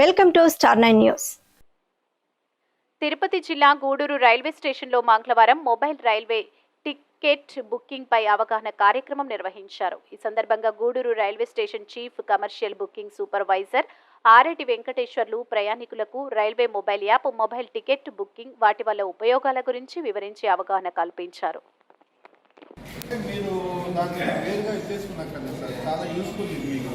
Welcome to star nine news. Tirupati జిల్లా Gudur railway స్టేషన్లో మంగళవారం మొబైల్ రైల్వే టికెట్ బుకింగ్ పై అవగాహన కార్యక్రమం నిర్వహించారు. ఈ సందర్భంగా Gudur railway station chief commercial booking supervisor A Reddy Venkateswarlu ప్రయాణికులకు railway mobile app mobile ticket booking వాటి వల్ల ఉపయోగాల గురించి వివరించి అవగాహన కల్పించారు. మీరు దాన్ని వేరుగా చేసుకున్నక్కర్లేదు సార్. చాలా యూస్ఫుల్ ఇది మీకు.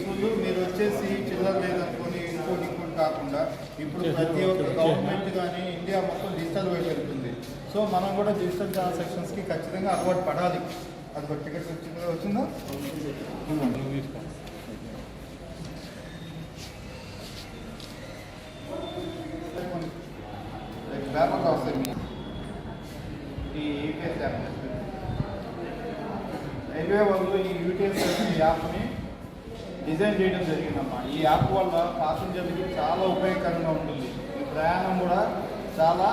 యూస్ఫుల్ మీరు వచ్చేసి చిల్లర లేదనుకొని ఇంకోటి ఇంకోటి కాకుండా ఇప్పుడు ప్రతి ఒక్క గవర్నమెంట్ కానీ ఇండియా మొత్తం డిజిటల్ వైపు వెళ్తుంది సో మనం కూడా డిజిటల్ ట్రాన్సాక్షన్స్కి ఖచ్చితంగా అలవాటు పడాలి. అది ఒక టికెట్ వచ్చిందా? వచ్చిందా ఈ యాప్ రైల్వే వాళ్ళు ఈ యూటీఎస్ యాప్ని డిజైన్ చేయడం జరిగిందమ్మా. ఈ యాప్ వల్ల పాసింజర్లకి చాలా ఉపయోగకరంగా ఉంటుంది. ఈ ప్రయాణం కూడా చాలా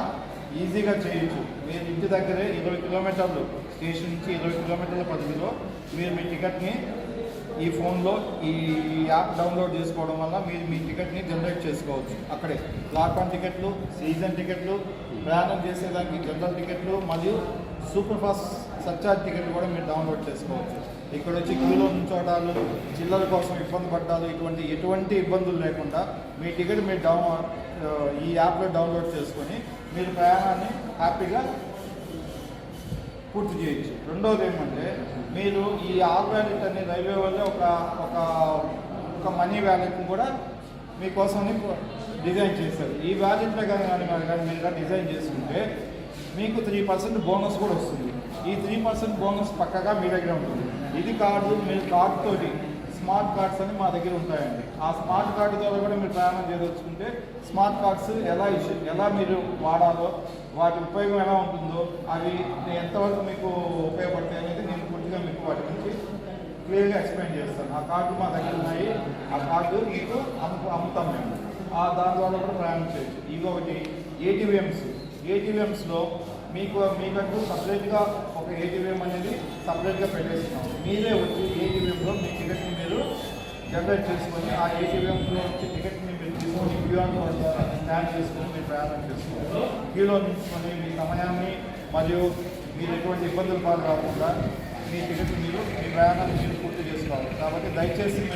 ఈజీగా చేయొచ్చు. మీరు ఇంటి దగ్గరే ఇరవై కిలోమీటర్లు స్టేషన్ నుంచి ఇరవై కిలోమీటర్ల పరిధిలో మీరు మీ టికెట్ని ఈ ఫోన్లో ఈ యాప్ డౌన్లోడ్ చేసుకోవడం వల్ల మీరు మీ టికెట్ని జనరేట్ చేసుకోవచ్చు. అక్కడే ప్లాట్ఫామ్ టికెట్లు సీజన్ టికెట్లు ప్రయాణం చేసేదానికి జనరల్ టికెట్లు మరియు సూపర్ ఫాస్ట్ సర్చార్జ్ టికెట్లు కూడా మీరు డౌన్లోడ్ చేసుకోవచ్చు. ఇక్కడ వచ్చి క్యూలో నుంచోడాలు చిల్లర కోసం ఇబ్బంది పడ్డాలు ఇటువంటి ఎటువంటి ఇబ్బందులు లేకుండా మీ టికెట్ మీరు డౌన్ ఈ యాప్లో డౌన్లోడ్ చేసుకొని మీరు ప్రయాణాన్ని హ్యాపీగా పూర్తి చేయొచ్చు. రెండవది ఏమంటే మీరు ఈ ఆర్ వ్యాలెట్ అనే రైల్వే వల్ల ఒక ఒక ఒక మనీ వ్యాలెట్ని కూడా మీకోసం డిజైన్ చేశారు. ఈ వ్యాలెట్లో కానీ కానీ కానీ కానీ మీరు డిజైన్ చేసుకుంటే మీకు త్రీ పర్సెంట్ బోనస్ కూడా వస్తుంది. ఈ త్రీ పర్సెంట్ బోనస్ పక్కగా మీ దగ్గర ఉంటుంది. ఇది కార్డు మీరు కార్డు తోటి స్మార్ట్ కార్డ్స్ అని మా దగ్గర ఉంటాయండి. ఆ స్మార్ట్ కార్డు ద్వారా కూడా మీరు ప్రయాణం చేయదలుచుకుంటే స్మార్ట్ కార్డ్స్ ఎలా ఇష్యూ ఎలా మీరు వాడాలో వాటి ఉపయోగం ఎలా ఉంటుందో అవి ఎంతవరకు మీకు ఉపయోగపడతాయి అనేది నేను పూర్తిగా మీకు వాటి గురించి క్లియర్గా ఎక్స్ప్లెయిన్ చేస్తాను. ఆ కార్డు మా దగ్గర ఉన్నాయి. ఆ కార్డు మీకు అమ్ము అమ్ముతాం మేము. ఆ దాని ద్వారా కూడా ప్రయాణం చేయొచ్చు. ఇది ఒకటి. ఏటీవీఎంస్ ఏటీవీఎంస్లో మీకు మీకంటూ సపరేట్గా ఒక ఏటీవీఎం అనేది సపరేట్గా పెట్టేస్తున్నాం. మీరే వచ్చి ఏటీవీఎంలో మీ టికెట్ని మీరు జనరేట్ చేసుకొని ఆ ఏటీవీఎంలో వచ్చి టికెట్ని మీరు తీసుకొని క్యూఆర్ కోడ్ ద్వారా స్కాన్ చేసుకొని మీరు ప్రయాణం చేసుకోవచ్చు క్యూలో నిల్చుకొని మీ సమయాన్ని మరియు మీరు ఎటువంటి ఇబ్బందులు పాలు కాకుండా మీ టికెట్ మీరు మీ ప్రయాణాన్ని మీరు పూర్తి చేసుకోవాలి. కాబట్టి దయచేసి